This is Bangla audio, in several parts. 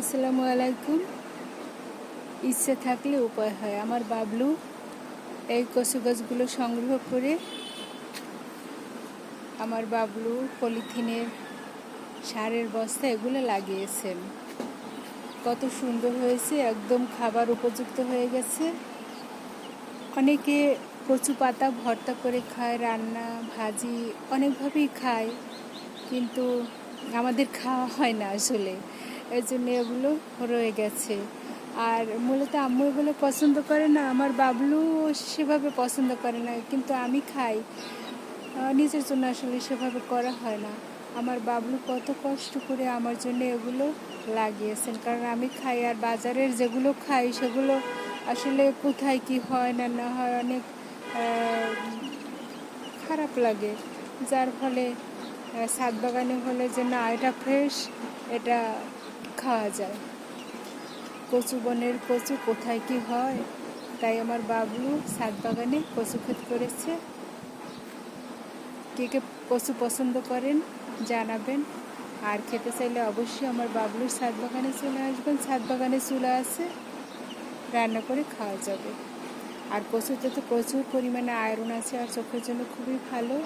আসসালামু আলাইকুম। ইচ্ছে থাকলে উপায় হয়। আমার বাবলু এই কচু গাছগুলো সংগ্রহ করে আমার বাবলু পলিথিনের সারের বস্তা এগুলো লাগিয়েছেন। কত সুন্দর হয়েছে, একদম খাবার উপযুক্ত হয়ে গেছে। অনেকে কচু পাতা ভর্তা করে খায়, রান্না, ভাজি অনেকভাবেই খায়, কিন্তু আমাদের খাওয়া হয় না আসলে। এই জন্য এগুলো রয়ে গেছে। আর মূলত আম্মু এগুলো পছন্দ করে না, আমার বাবলু সেভাবে পছন্দ করে না, কিন্তু আমি খাই। নিজের জন্য আসলে সেভাবে করা হয় না। আমার বাবলু কত কষ্ট করে আমার জন্য এগুলো লাগিয়েছেন, কারণ আমি খাই আর বাজারের যেগুলো খাই সেগুলো আসলে কোথায় কি হয় না না হয় অনেক খারাপ লাগে। যার ফলে ছাদ বাগানে হলে যে না, এটা ফ্রেশ এটা খাওয়া যায়। কচু বনের কচু কোথায় কি হয়? তাই আমার বাবলু ছাদ বাগানে কচু ক্ষেত করেছে। কে কে কচু পছন্দ করেন জানাবেন। আর খেতে চাইলে অবশ্যই আমার বাবলুর ছাদ বাগানে চলে আসবেন। ছাদ বাগানে চুলা আছে, রান্না করে খাওয়া যাবে। আর কচুতে তো প্রচুর পরিমাণে আয়রন আছে, আর চোখের জন্য খুবই ভালো।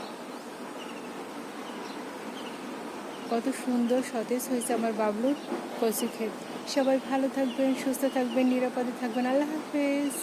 কত সুন্দর সতেজ হয়েছে আমার বাবলুর কচু ক্ষেত সবাই ভালো থাকবেন, সুস্থ থাকবেন, নিরাপদে থাকবেন। আল্লাহ হাফেজ।